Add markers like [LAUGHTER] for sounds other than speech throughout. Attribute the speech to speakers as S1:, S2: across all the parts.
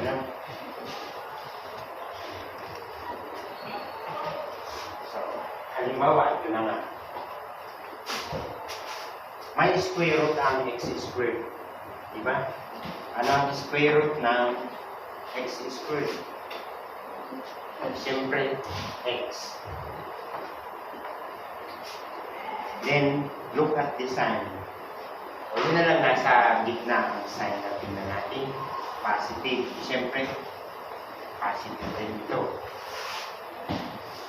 S1: Ano? So, halimbawa, ito na nga. May square root ang x squared. Diba? Ano ang square root ng x squared? Siyempre, x. Then, look at the sign. O yun na lang nasa gitna ang sign na natin. Positive. Siyempre, positive din ito.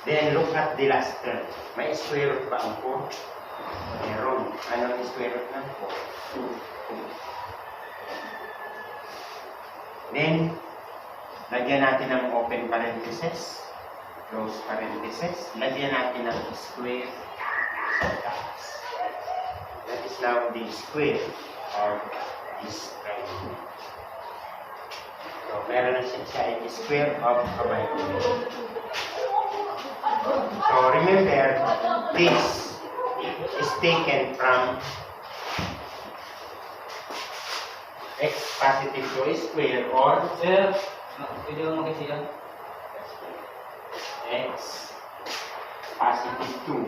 S1: Then, look at the last term. May square root ba ang 4? Meron. Ano ang square root ng 4? Then, lagyan natin ng open parenthesis, close parenthesis, lagyan natin ng square sa. That is now the square of this triangle. So, meron na siya siya ay square of a binomial. So, remember, this is taken from x positive to a square or
S2: Sir, pwede mo kasi yan?
S1: x positive 2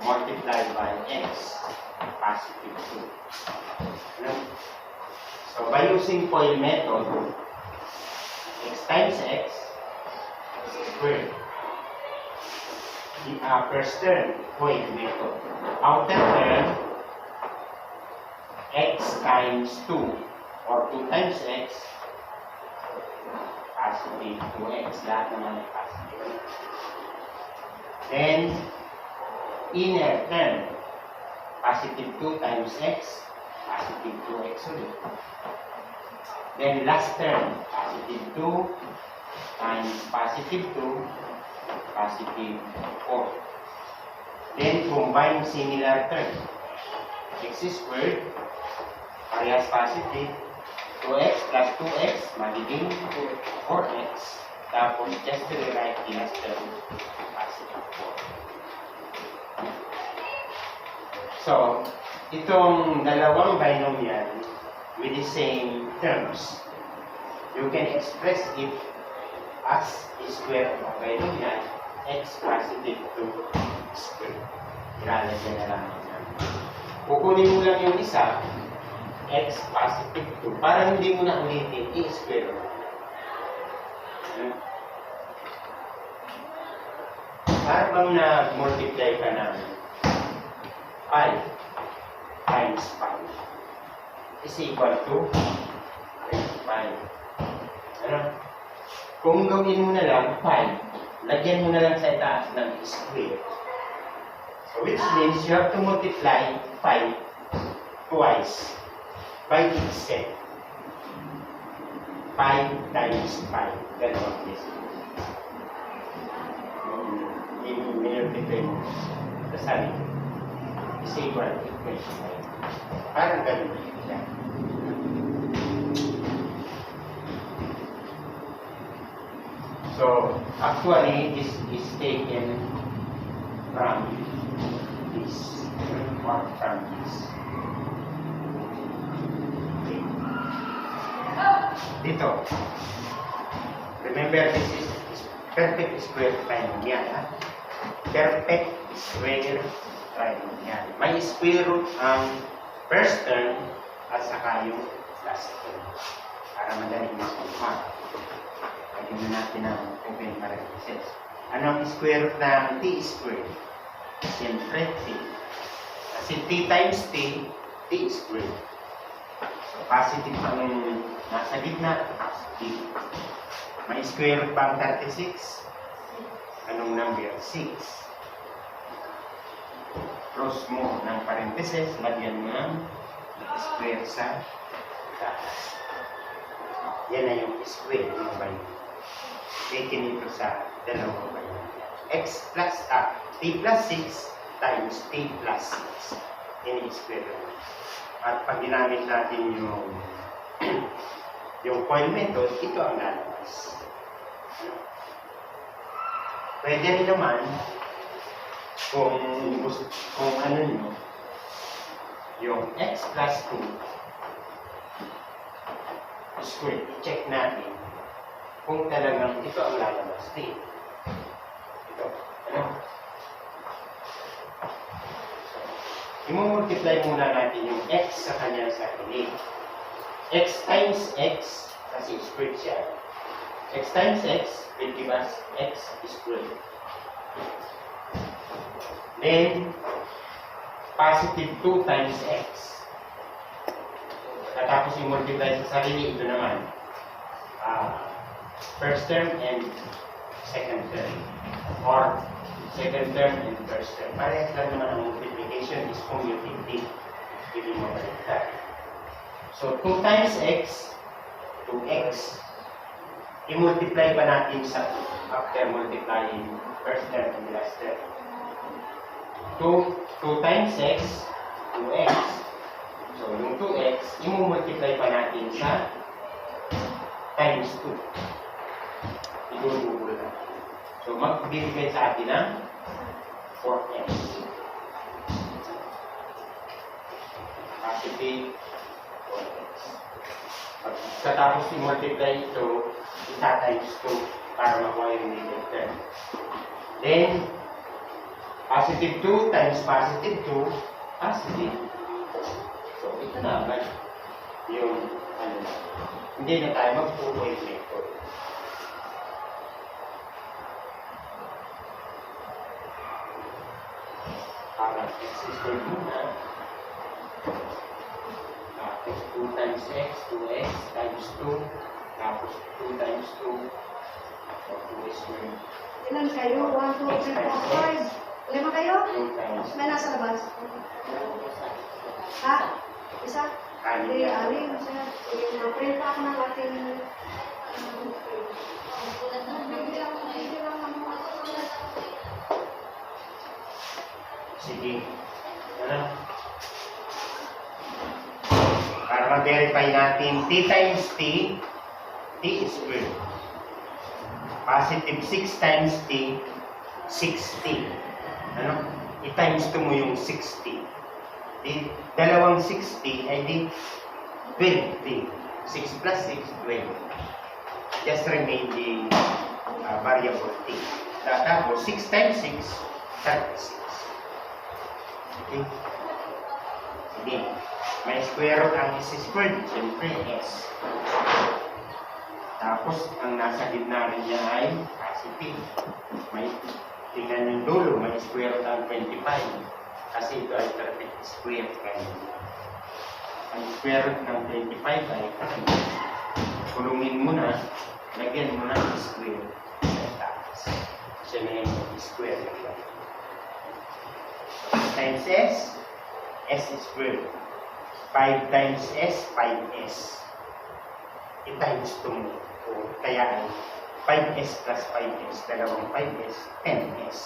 S1: multiplied by x positive 2. So, by using FOIL method, x times x squared. The uh, first term, FOIL method. Outer term, x times 2 or 2 times x positive 2x. Lahat naman ay positive. Then, inner term, positive 2 times x, positive 2x ulit. Then, last term, positive 2 times positive 2, positive 4. Then, combine similar term. x squared, parehas positive, 2x plus 2x, magiging 4x. Tapos, just to the right, last term, positive 4. So, itong dalawang binomial with the same terms, you can express it as square of binomial x positive 2 square. Ilalagyan na lang yan. Kukunin mo lang yung isa, x positive 2, para hindi mo na ulitin, i-square mo. Ano? Para bang nag-multiply ka ng 5 times 5 is equal to 5. Ano? Kung gawin mo na lang 5, lagyan mo na lang sa itaas ng square. So which means you have to multiply 5 twice by itself. 5 times 5. Ganon yes. I-multiply mo sa sarili is equal to equation 9. Parang siya. So, actually, this is taken from this, or from this. Dito. Remember, this is perfect square trinomial. Ha? Perfect square trinomial. May square root ang first term at saka yung last term. Para madaling makuha. Lagyan na natin ang open parenthesis. Ano ang square root ng t squared? Siyempre, t. Kasi t times t, t squared. So, positive ang nasa gitna, positive. May square root ba ang 36? Anong number? 6. Close mo ng parenthesis, lagyan mo ng square sa taas. Yan na yung square ng bayo. Taken ito sa dalawang bayo. x plus, ah, t plus 6 times t plus 6. Yan yung square root. At pag ginamit natin yung [CLEARS THROAT] yung coil method, ito ang lalabas. Pwede rin naman kung kung ano nyo, yung x plus 2 squared. I-check natin kung talagang ito ang lalabas din. Ito. Ano? I-multiply muna natin yung x sa kanyang sarili. x times x, kasi squared siya. x times x will give us x squared. Then, positive 2 times x. At tapos yung multiply sa sarili, ito naman. Ah, first term and second term. Or second term and first term. Parehas lang naman ang multiplication is commutative. Hindi mo baliktad. So, 2 times x, 2x. I-multiply pa natin sa after multiplying first term and last term. 2, 2 times x, 2x. So, yung 2x, i-multiply pa natin sa times 2. Idudubol na. So, magbibigay sa atin ng 4x. Positive 4x. Pagkatapos i-multiply ito, isa times 2 para makuha yung middle term. Then, positive 2 times positive 2, positive. So, ito na agad yung ano na. Hindi na tayo magpupoint method. Parang squared muna. Tapos 2 times x, 2x times 2. Tapos 2 times 2. So, 2 squared.
S3: Ilan kayo? 1, 2, 3, 4, 5. Lima kayo?
S1: 2 times
S3: May nasa labas? Ha? Isa? Hindi. Sige, mag-print pa ako ng ating...
S1: Sige. Ano? Para ma-verify natin, t times t, t is squared. Positive 6 times t, 6t. Ano? I-times 2 mo yung 6t. Di, dalawang 6t ay di 12t. 6 plus 6, 12. Just remain the uh, variable t. Tapos 6 times 6, 36. Okay? Sige. May square root ang s squared. Siyempre, s. Tapos, ang nasa gitna rin niya ay positive. May, tingnan yung dulo, may square ang 25. Kasi ito ay perfect square. Kaya, ang square ng 25 ay kulungin mo na, lagyan mo na ng square. Tapos, siya na yung square. times s, s squared. 5 times s, 5s. I-times 2 mo. O, kaya ay 5s plus 5s, dalawang 5s, 10s.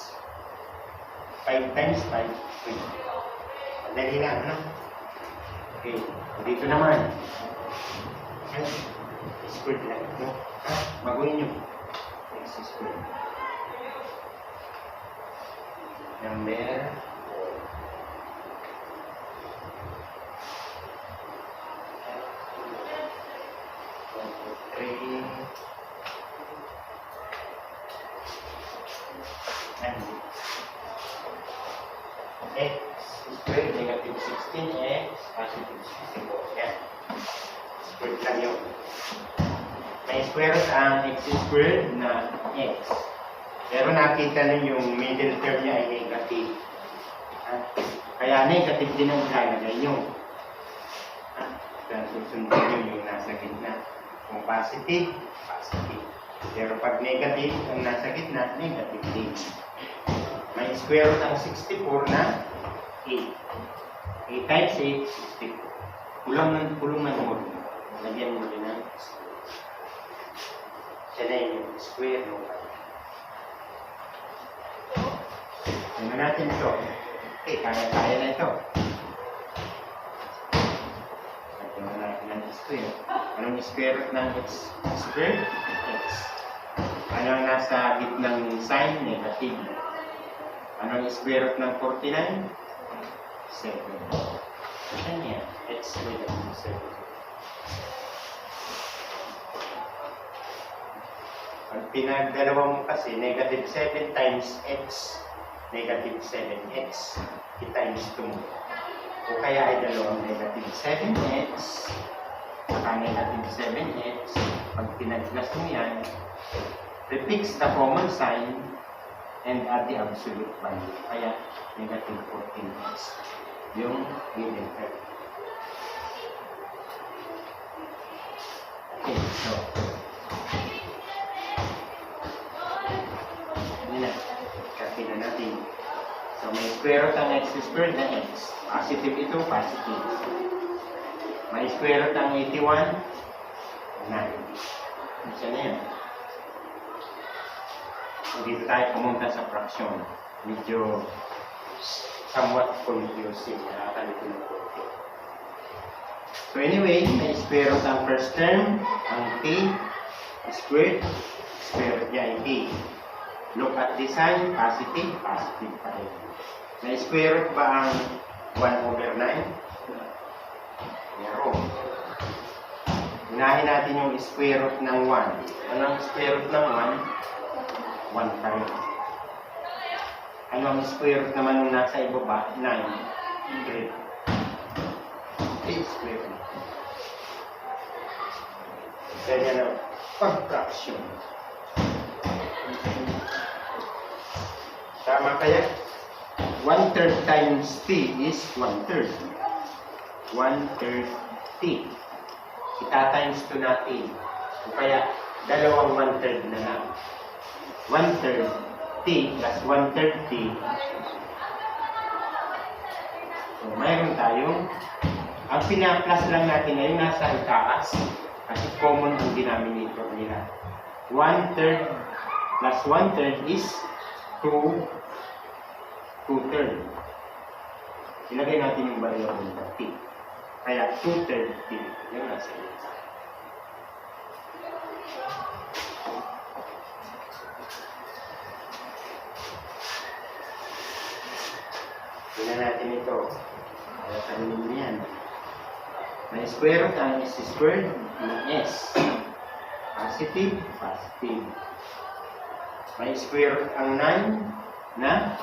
S1: 5 times 5, 20. Madali lang, ano? Okay, dito naman. Ay, squared lang. No? Ha? Baguhin nyo. x squared. Number One, two, three. And x squared negative 16x positive 64. Yan. Squared lang yun. May square ang x squared na x. Pero nakita na yung middle term niya ay negative. Ha? Kaya negative din ang ilalagay nyo. Kaya susundin nyo yung nasa gitna. Kung positive, positive. Pero pag negative, ang nasa gitna, negative din. May square root ang 64 na 8. 8 times 8, 64. Kulang ng kulong ng mo. Lagyan mo rin ng. Siya na yung square mo. Tingnan natin ito. Okay, kaya-kaya na ito. Tingnan natin ang square. Anong square root ng x square? x. Ano ang nasa gitnang sign? Negative. Anong square root ng 49? 7. Ano yan? x squared ng 7. Pag pinagdalawa mo kasi, negative 7 times x, negative 7x, i-times 2 mo. O kaya ay dalawang negative 7x, saka negative 7x, pag pinag-plus mo yan, prefix the common sign, and add the absolute value. Kaya, negative 14x. Yung given term. Okay, so. Yun na. Copy na natin. So, may square root ang x squared na x. Positive ito, positive. May square root ang 81, 9. Isa na yan. So, dito tayo pumunta sa fraction. Medyo somewhat confusing. Na po. So anyway, may square root ang first term, ang t, squared, square root niya ay t. Look at the sign, positive, positive pa rin. May square root ba ang 1 over 9? Meron. Unahin natin yung square root ng 1. Ano ang square root ng 1? 1 pa rin. Ano ang square root naman nung nasa ibaba? 9. 3. 3 square root. Ganyan ang pag-fraction. Tama kaya? 1 third times t is 1 third. 1 third t. Ita-times to natin. O kaya, dalawang 1 third na lang. 1 third t plus 1 third t. So, mayroon tayong, ang pina-plus lang natin ngayon nasa itaas kasi common ang denominator nila. 1 third plus 1 third is 2 2 third. Ilagay natin yung variable na t. Kaya 2 third t. Yan nasa itaas. Natin ito. Kaya tanong mo yan. May square root ang s squared ng s. Positive, positive. May square ang 9 na